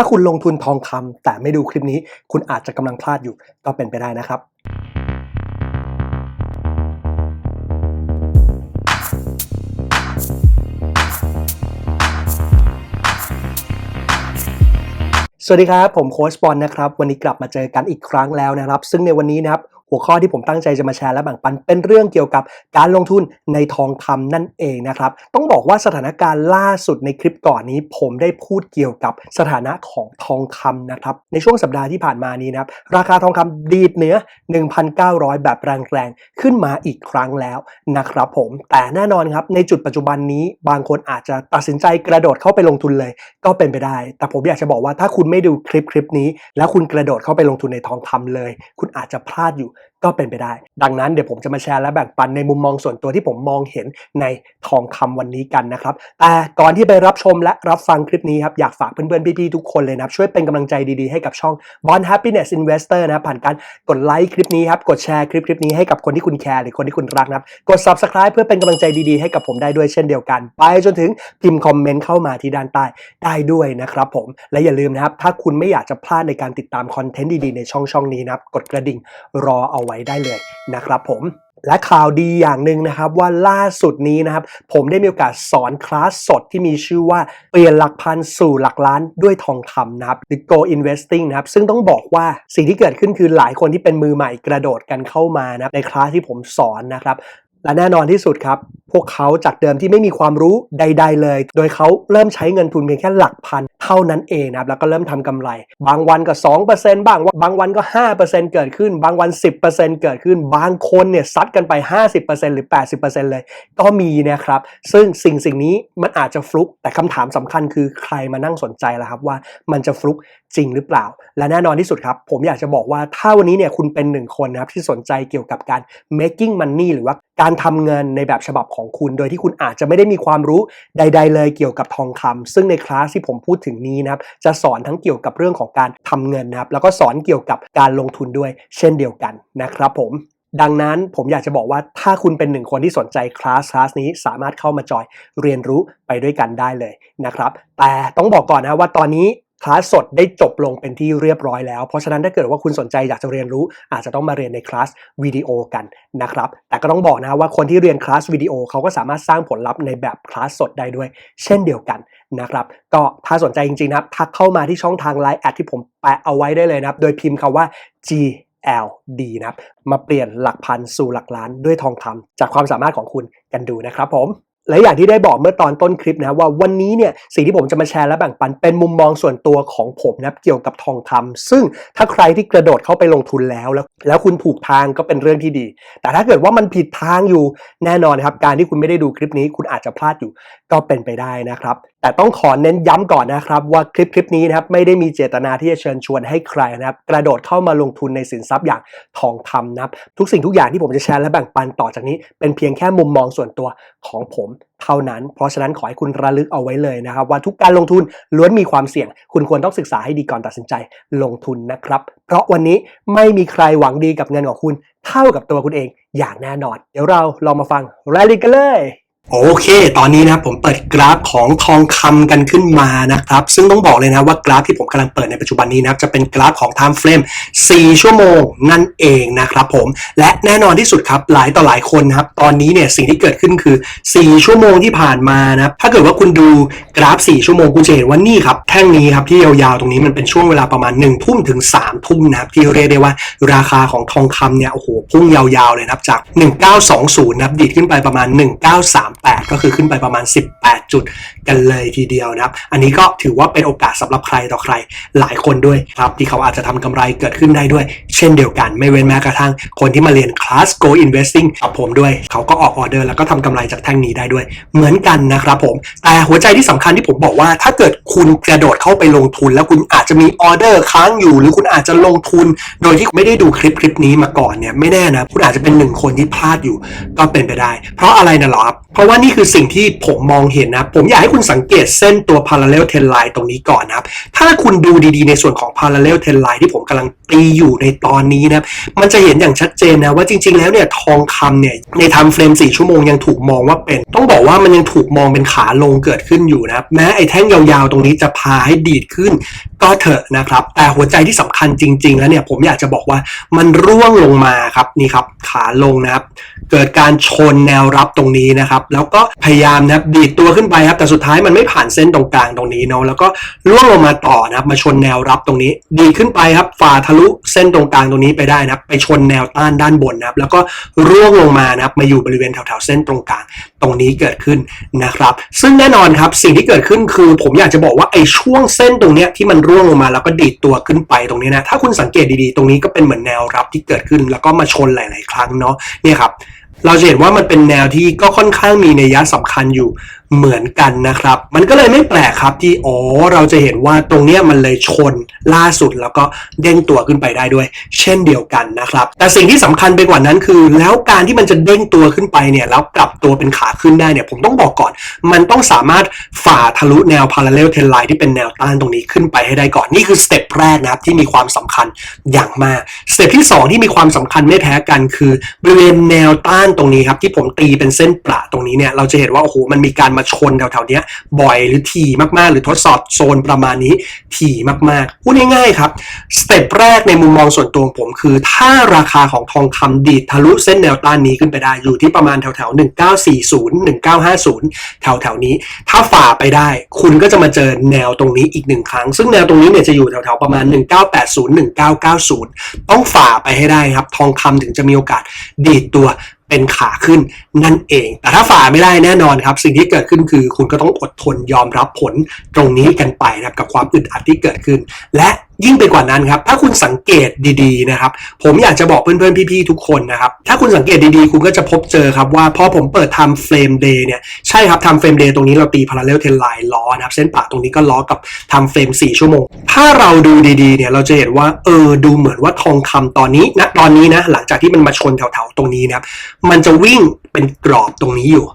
ถ้าคุณลงทุนทองคำแต่ไม่ดูคลิปนี้ คุณอาจจะกำลังพลาดอยู่ก็เป็นไปได้นะครับ สวัสดีครับ ผมโค้ชบอลนะครับ วันนี้กลับมาเจอกันอีกครั้งแล้วนะครับ ซึ่งในวันนี้นะครับหัวข้อที่ผมตั้งใจจะมาแชร์และแบ่งปันเป็นเรื่องเกี่ยวกับการลงทุนในทองคำนั่นเองนะครับ ต้องบอกว่าสถานการณ์ล่าสุดในคลิปก่อนนี้ ผมได้พูดเกี่ยวกับสถานะของทองคำนะครับ ในช่วงสัปดาห์ที่ผ่านมานี้นะครับ ราคาทองคำดีดเหนือ 1,900 แบบแรงๆ ขึ้นมาอีกครั้งแล้วนะครับผม แต่แน่นอนครับในจุดปัจจุบันนี้บางคนอาจจะตัดสินใจกระโดดเข้าไปลงทุนเลย ก็เป็นไปได้ แต่ผมอยากจะบอกว่าถ้าคุณไม่ดูคลิปคลิปนี้ แล้วคุณกระโดดเข้าไปลงทุนในทองคำเลย คุณอาจจะพลาดอยู่ ก็เป็นไปได้ ดังนั้นเดี๋ยวผมจะมาแชร์และแบ่งปันในมุมมองส่วนตัวที่ผมมองเห็นในทองคำวันนี้กันนะครับ แต่ก่อนที่ไปรับชมและรับฟังคลิปนี้ครับ อยากฝากเพื่อนๆ พี่ๆ ทุกคนเลยนะครับ ช่วยเป็นกำลังใจดีๆ ให้กับช่อง Bond Happiness Investor นะผ่านการกดไลค์คลิปนี้ครับ กดแชร์คลิปคลิปนี้ให้กับคนที่คุณแคร์หรือคนที่คุณรักนะครับ กด Subscribe เพื่อเป็นกำลังใจดีๆ ให้กับผมได้ด้วยเช่นเดียวกัน ไปจนถึงพิมพ์คอมเมนต์เข้ามาที่ด้านใต้ได้ด้วยนะครับผม และอย่าลืมนะครับถ้าคุณไม่อยากจะพลาดในการติดตามคอนเทนต์ดีๆในช่องช่องนี้นะครับกดกระดิ่งรอเอาไว้ได้เลยนะครับผมและข่าวดีอย่างหนึ่งนะครับว่าล่าสุดนี้นะครับ ผมได้มีโอกาสสอนคลาสสดที่มีชื่อว่าเปลี่ยนหลักพันสู่หลักล้านด้วยทองคำนะครับหรือ Go Investing นะครับซึ่งต้องบอกว่าสิ่งที่เกิดขึ้นคือหลายคนที่เป็นมือใหม่กระโดดกันเข้ามานะในคลาสที่ผมสอนนะครับและแน่นอนที่สุดครับ พวกเขาจากเดิมที่ไม่มีความรู้ใด ๆ เลย โดยเขาเริ่มใช้เงินทุนเพียงแค่หลักพันเท่านั้นเองนะครับแล้วก็เริ่มทำกำไร บางวันก็ 2%บ้างบางวันก็ 5%เกิดขึ้น บางวัน 10%เกิดขึ้น บางคนเนี่ยซัดกันไป 50%หรือ 80%เลยก็มีนะครับ ซึ่งสิ่งสิ่งนี้มันอาจจะฟลุกแต่คำถามสำคัญคือใครมานั่งสนใจล่ะครับว่ามันจะฟลุกจริงหรือเปล่า และแน่นอนที่สุดครับ ผมอยากจะบอกว่าถ้าวันนี้เนี่ยคุณเป็นหนึ่งคนนะครับที่สนใจเกี่ยวกับการ making money หรือว่าการทำเงินในแบบฉบับของคุณโดยที่คุณอาจจะไม่ได้มีความรู้ใด ๆ เลยเกี่ยวกับทองคำซึ่งในคลาสที่ผมพูดถึงนี้นะครับจะสอนทั้งเกี่ยวกับเรื่องของการทำเงินนะครับแล้วก็สอนเกี่ยวกับการลงทุนด้วย เช่นเดียวกันนะครับผมดังนั้นผมอยากจะบอกว่าถ้าคุณเป็นหนึ่งคนที่สนใจคลาสคลาสนี้สามารถเข้ามาจอยเรียนรู้ไปด้วยกันได้เลยนะครับ แต่ต้องบอกก่อนนะว่าตอนนี้ คลาสสดได้จบลงเป็นที่เรียบร้อยแล้ว เพราะฉะนั้นถ้าเกิดว่าคุณสนใจอยากจะเรียนรู้ อาจจะต้องมาเรียนในคลาสวิดีโอกันนะครับ แต่ก็ต้องบอกนะว่าคนที่เรียนคลาสวิดีโอเขาก็สามารถสร้างผลลัพธ์ในแบบคลาสสดได้ด้วย เช่นเดียวกันนะครับ ก็ถ้าสนใจจริงๆนะครับ ทักเข้ามาที่ช่องทาง Line แอดที่ผมแปะเอาไว้ได้เลยนะครับ โดยพิมพ์คำว่า G LD นะครับ มาเปลี่ยนหลักพันสู่หลักล้านด้วยทองคำจากความสามารถของคุณกันดูนะครับผม และอย่างที่ได้บอกเมื่อตอนต้นคลิปนะว่าวันนี้เนี่ยสิ่งที่ผมจะมาแชร์และแบ่งปันเป็นมุมมองส่วนตัวของผมนะเกี่ยวกับทองคำซึ่งถ้าใครที่กระโดดเข้าไปลงทุนแล้วแล้ว แล้วคุณถูกทางก็เป็นเรื่องที่ดี แต่ถ้าเกิดว่ามันผิดทางอยู่แน่นอนนครับการที่คุณไม่ได้ดูคลิปนี้ คุณอาจจะพลาดอยู่ก็เป็นไปได้นะครับ แต่ต้องขอเน้นย้ำก่อนนะครับ ว่าคลิปคลิปนี้นะครับไม่ได้มีเจตนาที่จะเชิญชวนให้ใครนะครับกระโดดเข้ามาลงทุนในสินทรัพย์อย่างทองคำนะครับทุกสิ่งทุกอย่างที่ผมจะแชร์และแบ่งปันต่อจากนี้ เป็นเพียงแค่มุมมองส่วนตัวของผมเท่านั้น เพราะฉะนั้นขอให้คุณระลึกเอาไว้เลยนะครับ ว่าทุกการลงทุนล้วนมีความเสี่ยง คุณควรต้องศึกษาให้ดีก่อนตัดสินใจลงทุนนะครับ เพราะวันนี้ไม่มีใครหวังดีกับเงินของคุณ เท่ากับตัวคุณเองอย่างแน่นอน เดี๋ยวเราลองมาฟังรายละเอียดกันเลย โอเค ตอนนี้นะครับผมเปิดกราฟของทองคำกันขึ้นมานะครับ ซึ่งต้องบอกเลยนะว่ากราฟที่ผมกำลังเปิดในปัจจุบันนี้นะครับจะเป็นกราฟของ time frame 4 ชั่วโมงนั่นเองนะครับผม และแน่นอนที่สุดครับหลายต่อหลายคนนะครับ ตอนนี้เนี่ยสิ่งที่เกิดขึ้นคือ 4 ชั่วโมงที่ผ่านมานะครับ ถ้าเกิดว่าคุณดูกราฟ 4 ชั่วโมงคุณจะเห็นว่านี่ครับแท่งนี้ครับที่ยาวๆตรงนี้มันเป็นช่วงเวลาประมาณ1ทุ่มถึง3ทุ่มนะครับที่เรียกได้ว่าราคาของทองคำเนี่ยโอ้โหพุ่งยาวๆเลยนะครับจาก 1920นะครับดีดขึ้นไปประมาณ38 ก็คือขึ้นไปประมาณ 18 จุดกันเลยทีเดียวนะครับ อันนี้ก็ถือว่าเป็นโอกาสสำหรับใครต่อใครหลายคนด้วยครับที่เขาอาจจะทำกำไรเกิดขึ้นได้ด้วย เช่นเดียวกันไม่เว้นแม้กระทั่งคนที่มาเรียนคลาส Go Investing กับผมด้วย เขาก็ออกออเดอร์แล้วก็ทำกำไรจากแท่งนี้ได้ด้วย เหมือนกันนะครับผม แต่หัวใจที่สำคัญที่ผมบอกว่า ถ้าเกิดคุณกระโดดเข้าไปลงทุน แล้วคุณอาจจะมีออเดอร์ค้างอยู่ หรือคุณอาจจะลงทุน โดยที่ไม่ได้ดูคลิปคลิปนี้มาก่อนเนี่ยไม่แน่นะคุณอาจจะเป็นหนึ่งคนที่พลาดอยู่ก็เป็นไปได้ เพราะอะไรนะหรอครับเพราะว่านี่คือสิ่งที่ผมมองเห็นนะผมอยากให้คุณสังเกตเส้นตัว parallel trend line ตรงนี้ก่อนนะครับ ถ้าคุณดูดีๆในส่วนของ parallel trend line ที่ผมกำลังตีอยู่ในตอนนี้นะครับมันจะเห็นอย่างชัดเจนนะว่าจริง ๆ แล้วเนี่ยทองคำเนี่ยใน time frame 4 ชั่วโมงยังถูกมองว่าเป็น ต้องบอกว่ามันยังถูกมองเป็นขาลงเกิดขึ้นอยู่นะครับแม้ไอ้แท่งยาวๆ ตรงนี้จะพาให้ดีดขึ้น ก็เถอะนะครับ แต่หัวใจที่สำคัญจริง ๆ แล้วเนี่ยผมอยากจะบอกว่ามันร่วงลงมาครับนี่ครับขาลงนะครับ เกิดการชนแนวรับตรงนี้นะครับ แล้วก็พยายามนะครับดีดตัวขึ้นไปครับ แต่สุดท้ายมันไม่ผ่านเส้นตรงกลางตรงนี้เนาะแล้วก็ล่วงลงมาต่อนะครับ มาชนแนวรับตรงนี้ ดีขึ้นไปครับฝ่าทะลุเส้นตรงกลางตรงนี้ไปได้นะครับ ไปชนแนวต้านด้านบนนะครับ แล้วก็ร่วงลงมานะครับ มาอยู่บริเวณแถวๆเส้นตรงกลางตรงนี้เกิดขึ้นนะครับ ซึ่งแน่นอนครับสิ่งที่เกิดขึ้นคือ ผมอยากจะบอกว่าไอ้ช่วงเส้นตรงเนี้ยที่มันร่วงลงมาแล้วก็ดีดตัวขึ้นไปตรงนี้นะ ถ้าคุณสังเกตดีๆ ตรงนี้ก็เป็นเหมือนแนวรับที่เกิดขึ้น แล้วก็มาชนหลาย ๆ ครั้งเนาะเนี่ยครับเราจะเห็นว่ามันเป็นแนวที่ก็ค่อนข้างมีนัยสำคัญอยู่ เหมือนกันนะครับ มันก็เลยไม่แปลกครับที่อ๋อเราจะเห็นว่าตรงเนี้ยมันเลยชนล่าสุดแล้วก็เด้งตัวขึ้นไปได้ด้วย เช่นเดียวกันนะครับ แต่สิ่งที่สำคัญไปกว่านั้นคือ แล้วการที่มันจะเด้งตัวขึ้นไปเนี่ยแล้วกลับตัวเป็นขาขึ้นได้เนี่ยผมต้องบอกก่อน มันต้องสามารถฝ่าทะลุแนว parallel trend line ที่เป็นแนวต้านตรงนี้ขึ้นไปให้ได้ก่อนนี่คือสเต็ปแรกนะครับที่มีความสำคัญอย่างมากสเต็ปที่สองที่มีความสำคัญไม่แพ้กันคือบริเวณแนวต้านตรงนี้ครับที่ผมตีเป็นเส้นประตรงนี้เนี่ยเราจะเห็นว่าโอ้โหมันมีการมาชนแถวๆเนี้ยบ่อยหรือถี่มากๆ หรือทดสอบโซนประมาณนี้ถี่มากๆพูดง่ายๆครับสเต็ปแรกในมุมมองส่วนตัวของผมคือ ถ้าราคาของทองคำดีดทะลุเส้นแนวต้านนี้ขึ้นไปได้ อยู่ที่ประมาณแถวๆ1940 1950 แถวๆนี้ ถ้าฝ่าไปได้ คุณก็จะมาเจอแนวตรงนี้อีกหนึ่งครั้ง ซึ่งแนวตรงนี้เนี่ยจะอยู่แถวๆประมาณ 1980 1990 ต้องฝ่าไปให้ได้ครับ ทองคำถึงจะมีโอกาสดีดตัว เป็นขาขึ้นนั่นเอง แต่ถ้าฝ่าไม่ได้แน่นอนครับ สิ่งที่เกิดขึ้นคือ คุณก็ต้องอดทนยอมรับผลตรงนี้กันไปนะครับกับความอึดอัดที่เกิดขึ้น และ ยิ่งไปกว่านั้นครับ ถ้าคุณสังเกตดีๆนะครับ ผมอยากจะบอกเพื่อนๆ พี่ๆ ทุกคนนะครับ ถ้าคุณสังเกตดีๆ คุณก็จะพบเจอครับว่าพอผมเปิดทำเฟรมเดย์เนี่ย ใช่ครับทำเฟรมเดย์ตรงนี้เราตี parallel trend line ล้อนะครับ เส้นปะตรงนี้ก็ล้อกับทำเฟรม 4 ชั่วโมง ถ้าเราดูดีๆ เนี่ย เราจะเห็นว่าเออดูเหมือนว่าทองคำตอนนี้นะตอนนี้นะ หลังจากที่มันมาชนแถวๆ ตรงนี้นะครับ มันจะวิ่งเป็นกรอบตรงนี้อยู่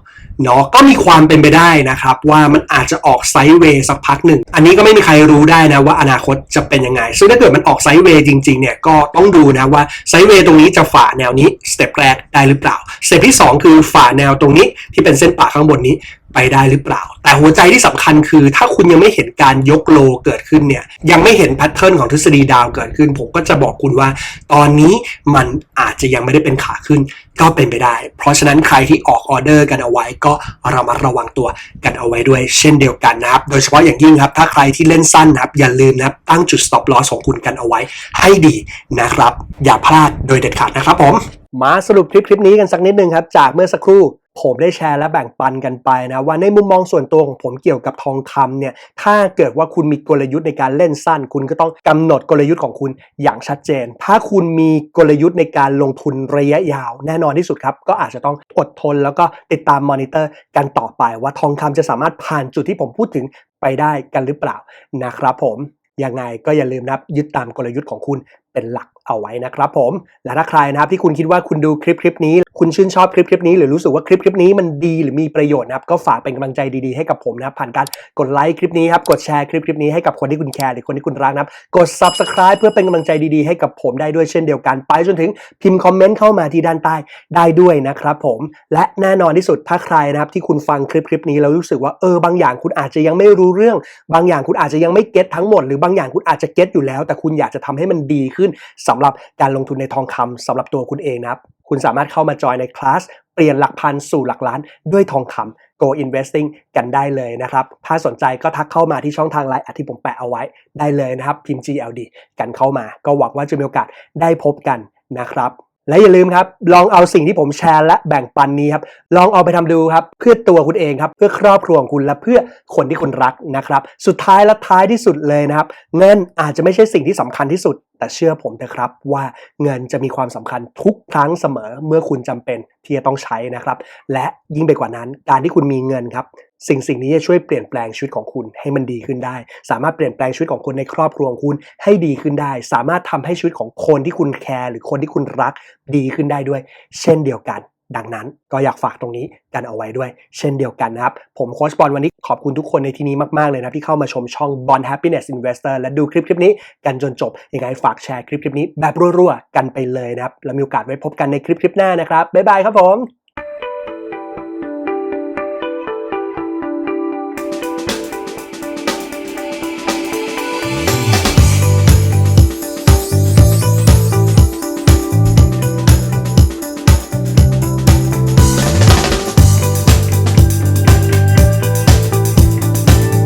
เนาะก็มีความเป็นไปได้นะครับว่ามันอาจจะออกไซด์เวย์สักพักหนึ่ง อันนี้ก็ไม่มีใครรู้ได้นะว่าอนาคตจะเป็นยังไง ซึ่งถ้าเกิดมันออกไซด์เวย์จริงๆเนี่ยก็ต้องดูนะว่าไซด์เวย์ตรงนี้จะฝ่าแนวนี้สเต็ปแรกได้หรือเปล่า สเต็ปที่ 2 คือฝ่าแนวตรงนี้ที่เป็นเส้นป่าข้างบนนี้ ไปได้หรือเปล่า แต่หัวใจที่สำคัญคือ ถ้าคุณยังไม่เห็นการยกโลเกิดขึ้นเนี่ยยังไม่เห็นแพทเทิร์นของทฤษฎีดาวเกิดขึ้น ผมก็จะบอกคุณว่า ตอนนี้มันอาจจะยังไม่ได้เป็นขาขึ้นก็เป็นไปได้ เพราะฉะนั้นใครที่ออกออเดอร์กันเอาไว้ก็ระมัดระวังตัวกันเอาไว้ด้วย เช่นเดียวกันนะครับ โดยเฉพาะอย่างยิ่งครับ ถ้าใครที่เล่นสั้นนะครับ อย่าลืมนะครับตั้งจุด stop loss ของคุณกันเอาไว้ให้ดีนะครับ อย่าพลาดโดยเด็ดขาดนะครับผม มาสรุปคลิปคลิปนี้กันสักนิดนึงครับ จากเมื่อสักครู่ ผมได้แชร์และแบ่งปันกันไปนะว่าในมุมมองส่วนตัวของผมเกี่ยวกับทองคำเนี่ยถ้าเกิดว่าคุณมีกลยุทธ์ในการเล่นสั้น คุณก็ต้องกำหนดกลยุทธ์ของคุณอย่างชัดเจน ถ้าคุณมีกลยุทธ์ในการลงทุนระยะยาว แน่นอนที่สุดครับก็อาจจะต้องอดทนแล้วก็ติดตามมอนิเตอร์กันต่อไป ว่าทองคำจะสามารถผ่านจุดที่ผมพูดถึงไปได้กันหรือเปล่านะครับผมยังไงก็อย่าลืมนะับยึดตามกลยุทธ์ของคุณเป็นหลัก เอาไว้นะครับผม และถ้าใครนะครับที่คุณคิดว่าคุณดูคลิปคลิปนี้ คุณชื่นชอบคลิปคลิปนี้หรือรู้สึกว่าคลิปคลิปนี้มันดีหรือมีประโยชน์นะครับก็ฝากเป็นกำลังใจดีๆให้กับผมนะครับผ่านการกดไลค์คลิปนี้ครับกดแชร์คลิปคลิปนี้ให้กับคนที่คุณแคร์หรือคนที่คุณรักนะครับกด subscribe เพื่อเป็นกำลังใจดีๆให้กับผมได้ด้วยเช่นเดียวกันไปจนถึงพิมพ์คอมเมนต์เข้ามาที่ด้านใต้ได้ด้วยนะครับผมและแน่นอนที่สุดถ้าใครนะครับที่คุณฟังคลิปคลิปนี้แล้วรู้สึกว่าเออบางอย่างคุณอาจจะยังไม่รู้เรื่อง บางอย่างคุณอาจจะยังไม่เก็ตทั้งหมดหรือบางอย่างคุณอาจจะเก็ตอยู่แล้ว แต่คุณอยากจะทำให้มันดีขึ้นสำหรับการลงทุนในทองคำสำหรับตัวคุณเองนะครับ คุณสามารถเข้ามาจอยในคลาสเปลี่ยนหลักพันสู่หลักล้านด้วยทองคำ Go Investing กันได้เลยนะครับ ถ้าสนใจก็ทักเข้ามาที่ช่องทางไลน์ที่ผมแปะเอาไว้ได้เลยนะครับ พิมพ์ GLD กันเข้ามา ก็หวังว่าจะมีโอกาสได้พบกันนะครับ และอย่าลืมครับ ลองเอาสิ่งที่ผมแชร์และแบ่งปันนี้ครับ ลองเอาไปทำดูครับ เพื่อตัวคุณเองครับ เพื่อครอบครัวของคุณและเพื่อคนที่คุณรักนะครับ สุดท้ายและท้ายที่สุดเลยนะครับ เงินอาจจะไม่ใช่สิ่งที่สำคัญที่สุดแต่เชื่อผมเถอะครับว่าเงินจะมีความสำคัญทุกครั้งเสมอเมื่อคุณจำเป็นที่จะต้องใช้นะครับ และยิ่งไปกว่านั้น การที่คุณมีเงินครับสิ่งสิ่งนี้จะช่วยเปลี่ยนแปลงชีวิตของคุณให้มันดีขึ้นได้ สามารถเปลี่ยนแปลงชีวิตของคนในครอบครัวของคุณให้ดีขึ้นได้ สามารถทำให้ชีวิตของคนที่คุณแคร์หรือคนที่คุณรักดีขึ้นได้ด้วย เช่นเดียวกัน ดังนั้นก็อยากฝากตรงนี้กันเอาไว้ด้วย เช่นเดียวกันนะครับ ผมโค้ชบอลวันนี้ขอบคุณทุกคนในที่นี้มาก ๆ เลยนะที่เข้ามาชมช่อง Bond Happiness Investor และดูคลิปคลิปนี้กันจนจบยังไงฝากแชร์คลิปคลิปนี้แบบรัวๆกันไปเลยนะครับแล้วมีโอกาสไว้พบกันในคลิปคลิปหน้านะครับบ๊ายบายครับผม